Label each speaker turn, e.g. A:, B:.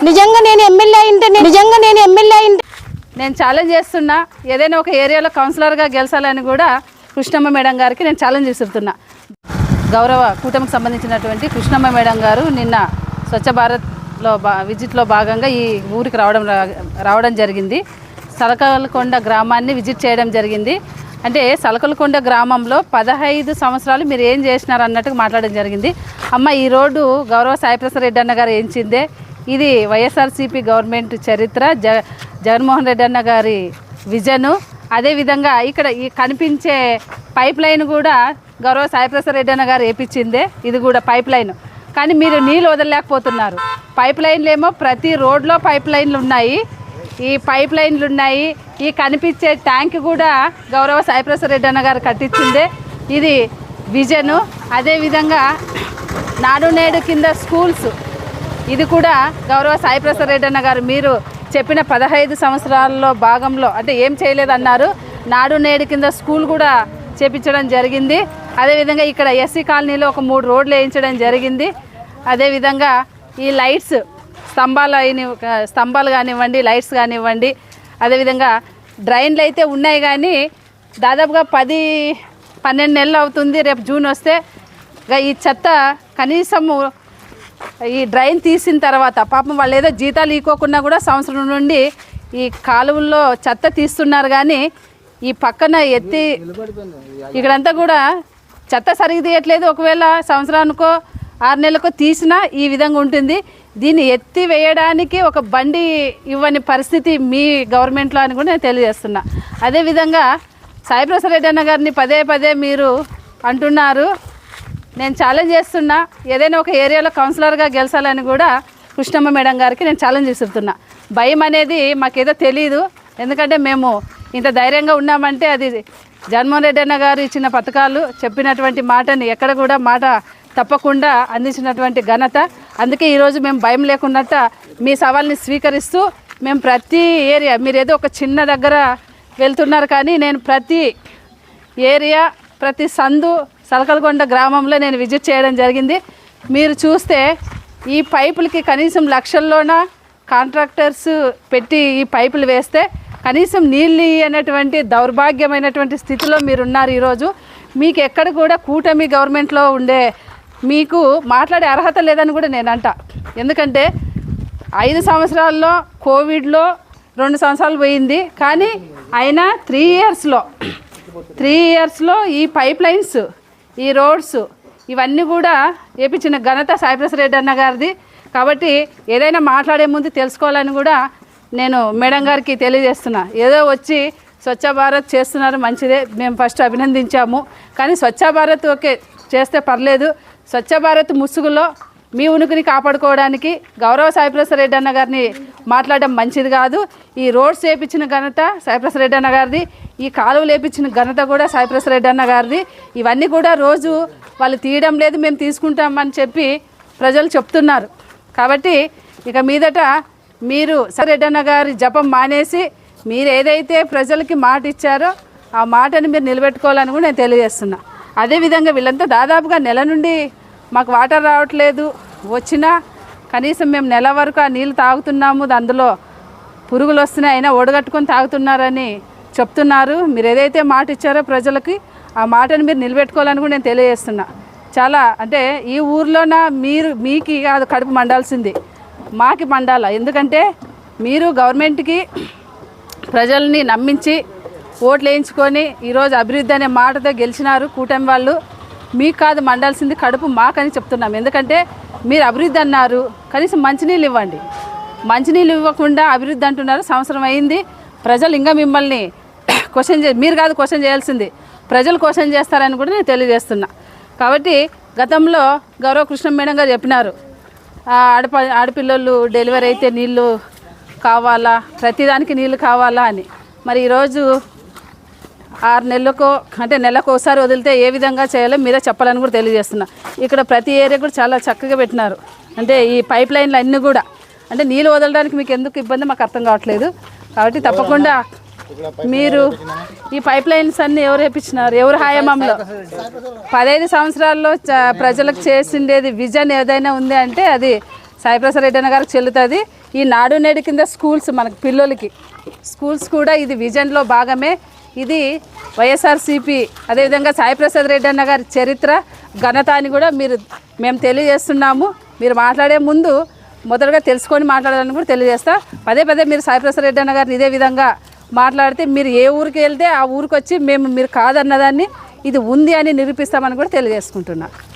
A: నిజంగా నేను ఎమ్మెల్యే అయింటే నిజంగా నేను ఎమ్మెల్యే అయింటే
B: నేను ఛాలెంజ్ చేస్తున్నా. ఏదైనా ఒక ఏరియాలో కౌన్సిలర్గా గెలిచాలని కూడా కృష్ణమ్మ మేడం గారికి నేను ఛాలెంజ్ చేస్తున్నా గౌరవ కూటమికి సంబంధించినటువంటి కృష్ణమ్మ మేడం గారు నిన్న స్వచ్ఛ భారత్లో బా విజిట్లో భాగంగా ఈ ఊరికి రావడం రా- రావడం జరిగింది. సలకలకొండ గ్రామాన్ని విజిట్ చేయడం జరిగింది. అంటే సలకలకొండ గ్రామంలో పదహైదు సంవత్సరాలు మీరు ఏం చేసినారు అన్నట్టుగా మాట్లాడడం జరిగింది. అమ్మ ఈ రోడ్డు గౌరవ సాయిప్రసాద్ రెడ్డి అన్న గారు ఏంచిందే ఇది వైఎస్ఆర్సీపీ గవర్నమెంట్ చరిత్ర. జ జగన్మోహన్ రెడ్డి అన్న గారి విజను. అదేవిధంగా ఇక్కడ ఈ కనిపించే పైప్ లైన్ కూడా గౌరవ సాయిప్రసాద్ రెడ్డి అన్న గారు వేపించిందే. ఇది కూడా పైప్ లైన్. కానీ మీరు నీళ్ళు వదలలేకపోతున్నారు. పైప్ లైన్లు ఏమో ప్రతి రోడ్లో పైప్ లైన్లు ఉన్నాయి. ఈ పైప్ లైన్లు ఉన్నాయి. ఈ కనిపించే ట్యాంక్ కూడా గౌరవ సాయిప్రసాద్ రెడ్డి అన్న గారు కట్టించిందే. ఇది విజను. అదేవిధంగా నాడు నేడు కింద స్కూల్స్ ఇది కూడా గౌరవ సాయిప్రసాద్ రెడ్డి అన్న గారు మీరు చెప్పిన పదహైదు సంవత్సరాల్లో భాగంలో అంటే ఏం చేయలేదన్నారు నాడు నేడు కింద స్కూల్ కూడా చేపించడం జరిగింది. అదేవిధంగా ఇక్కడ ఎస్సీ కాలనీలో ఒక మూడు రోడ్లు వేయించడం జరిగింది. అదేవిధంగా ఈ లైట్స్ స్తంభాలు అయిన స్తంభాలు కానివ్వండి లైట్స్ కానివ్వండి అదేవిధంగా డ్రైన్లు అయితే ఉన్నాయి కానీ దాదాపుగా పది పన్నెండు నెలలు అవుతుంది. రేపు జూన్ వస్తే ఈ చెత్త కనీసము ఈ డ్రైన్ తీసిన తర్వాత పాపం వాళ్ళు ఏదో జీతాలు ఈకోకుండా కూడా సంవత్సరం నుండి ఈ కాలువల్లో చెత్త తీస్తున్నారు కానీ ఈ పక్కన ఎత్తి ఇక్కడంతా కూడా చెత్త సరిగ్గా తీయట్లేదు. ఒకవేళ సంవత్సరానికో ఆరు నెలలకో తీసినా ఈ విధంగా ఉంటుంది. దీన్ని ఎత్తి వేయడానికి ఒక బండి ఇవ్వని పరిస్థితి మీ గవర్నమెంట్లో అని కూడా నేను తెలియజేస్తున్నా. అదేవిధంగా సాయిప్రసాద్ రెడ్డి అన్న గారిని పదే పదే మీరు అంటున్నారు. నేను ఛాలెంజ్ చేస్తున్నా. ఏదైనా ఒక ఏరియాలో కౌన్సిలర్గా గెలిచాలని కూడా కృష్ణమ్మ మేడం గారికి నేను ఛాలెంజ్ చేస్తున్నా భయం అనేది మాకేదో తెలియదు ఎందుకంటే మేము ఇంత ధైర్యంగా ఉన్నామంటే అది జగన్మోహన్ రెడ్డి అన్న గారు ఇచ్చిన పథకాలు చెప్పినటువంటి మాటని ఎక్కడ కూడా మాట తప్పకుండా అందించినటువంటి ఘనత. అందుకే ఈరోజు మేము భయం లేకున్నట్ట మీ సవాల్ని స్వీకరిస్తూ మేము ప్రతి ఏరియా మీరు ఏదో ఒక చిన్న దగ్గర వెళ్తున్నారు కానీ నేను ప్రతి ఏరియా ప్రతి సందు సలకలగొండ గ్రామంలో నేను విజిట్ చేయడం జరిగింది. మీరు చూస్తే ఈ పైపులకి కనీసం లక్షల్లోన కాంట్రాక్టర్స్ పెట్టి ఈ పైపులు వేస్తే కనీసం నీళ్ళు అనేటువంటి దౌర్భాగ్యమైనటువంటి స్థితిలో మీరు ఉన్నారు ఈరోజు. మీకు ఎక్కడ కూడా కూటమి గవర్నమెంట్లో ఉండే మీకు మాట్లాడే అర్హత లేదని కూడా నేను అంట ఎందుకంటే ఐదు సంవత్సరాల్లో కోవిడ్లో రెండు సంవత్సరాలు పోయింది. కానీ అయినా త్రీ ఇయర్స్లో త్రీ ఇయర్స్లో ఈ పైప్ లైన్స్ ఈ రోడ్స్ ఇవన్నీ కూడా వేపించిన ఘనత సాయిప్రస్ రెడ్డి అన్న గారిది. కాబట్టి ఏదైనా మాట్లాడే ముందు తెలుసుకోవాలని కూడా నేను మేడం గారికి తెలియజేస్తున్నా. ఏదో వచ్చి స్వచ్ఛ భారత్ చేస్తున్నారు మంచిదే. మేము ఫస్ట్ అభినందించాము. కానీ స్వచ్ఛ భారత్ ఓకే చేస్తే పర్లేదు. స్వచ్ఛ భారత్ ముసుగులో మీ ఉనికిని కాపాడుకోవడానికి గౌరవ సాయిప్రసాద్ రెడ్డి అన్న గారిని మాట్లాడడం మంచిది కాదు. ఈ రోడ్స్ వేపించిన ఘనత సాయిప్రసాద్ రెడ్డి అన్న గారిది. ఈ కాలువ లేపించిన ఘనత కూడా సాయిప్రసాద్ రెడ్డి అన్న గారిది. ఇవన్నీ కూడా రోజు వాళ్ళు తీయడం లేదు మేము తీసుకుంటామని చెప్పి ప్రజలు చెప్తున్నారు. కాబట్టి ఇక మీదట మీరు రెడ్డి అన్న గారి జపం మానేసి మీరు ఏదైతే ప్రజలకి మాట ఇచ్చారో ఆ మాటని మీరు నిలబెట్టుకోవాలని కూడా నేను తెలియజేస్తున్నా. అదేవిధంగా వీళ్ళంతా దాదాపుగా నెల నుండి మాకు వాటర్ రావట్లేదు. వచ్చినా కనీసం మేము నెల వరకు ఆ నీళ్ళు తాగుతున్నాము. అందులో పురుగులు వస్తున్నాయి. అయినా ఒడగట్టుకొని తాగుతున్నారని చెప్తున్నారు. మీరు ఏదైతే మాట ఇచ్చారో ప్రజలకి ఆ మాటను మీరు నిలబెట్టుకోవాలని కూడా నేను తెలియజేస్తున్నా. చాలా అంటే ఈ ఊర్లోన మీరు మీకు కాదు కడుపు మండాల్సింది. మాకి మండాల. ఎందుకంటే మీరు గవర్నమెంట్కి ప్రజల్ని నమ్మించి ఓట్లు వేయించుకొని ఈరోజు అభివృద్ధి అనే మాటతో గెలిచినారు కూటమి వాళ్ళు. మీకు కాదు మండాల్సింది కడుపు మాకని చెప్తున్నాం. ఎందుకంటే మీరు అభివృద్ధి అన్నారు కనీసం మంచినీళ్ళు ఇవ్వండి. మంచినీళ్ళు ఇవ్వకుండా అభివృద్ధి అంటున్నారు సంవత్సరం అయింది. ప్రజలు ఇంకా మిమ్మల్ని క్వశ్చన్ చే మీరు కాదు క్వశ్చన్ చేయాల్సింది. ప్రజలు క్వశ్చన్ చేస్తారని కూడా నేను తెలియజేస్తున్నా. కాబట్టి గతంలో గౌరవ కృష్ణ మేడం గారు చెప్పినారు ఆడప ఆడపిల్లలు డెలివరీ అయితే నీళ్ళు కావాలా ప్రతిదానికి నీళ్ళు కావాలా అని. మరి ఈరోజు ఆరు నెలలకు అంటే నెలకు ఒకసారి వదిలితే ఏ విధంగా చేయాలో మీరే చెప్పాలని కూడా తెలియజేస్తున్నా. ఇక్కడ ప్రతి ఏరియా కూడా చాలా చక్కగా పెట్టినారు. అంటే ఈ పైప్ లైన్లు అన్నీ కూడా. అంటే నీళ్ళు వదలడానికి మీకు ఎందుకు ఇబ్బంది? మాకు అర్థం కావట్లేదు. కాబట్టి తప్పకుండా మీరు ఈ పైప్ లైన్స్ అన్ని ఎవరు వేపించినారు? ఎవరు హాయమంలో పదహైదు సంవత్సరాల్లో చ- ప్రజలకు చేసిండేది విజన్ ఏదైనా ఉంది అంటే అది సాయిప్రసాద్ రెడ్డి అన్న గారికి చెల్లుతుంది. ఈ నాడు నేడు కింద స్కూల్స్ మనకి పిల్లలకి. స్కూల్స్ కూడా ఇది విజన్లో భాగమే. ఇది వైఎస్ఆర్సీపీ అదేవిధంగా సాయిప్రసాద్ రెడ్డి అన్న గారి చరిత్ర ఘనత అని కూడా మీరు మేము తెలియజేస్తున్నాము. మీరు మాట్లాడే ముందు మొదటగా తెలుసుకొని మాట్లాడాలని కూడా తెలియజేస్తా. పదే పదే మీరు సాయిప్రసాద్ రెడ్డి అన్న గారిని ఇదే విధంగా మాట్లాడితే మీరు ఏ ఊరికి వెళ్తే ఆ ఊరికి వచ్చి మేము మీరు కాదన్నదాన్ని ఇది ఉంది అని నిరూపిస్తామని కూడా తెలియజేసుకుంటున్నాను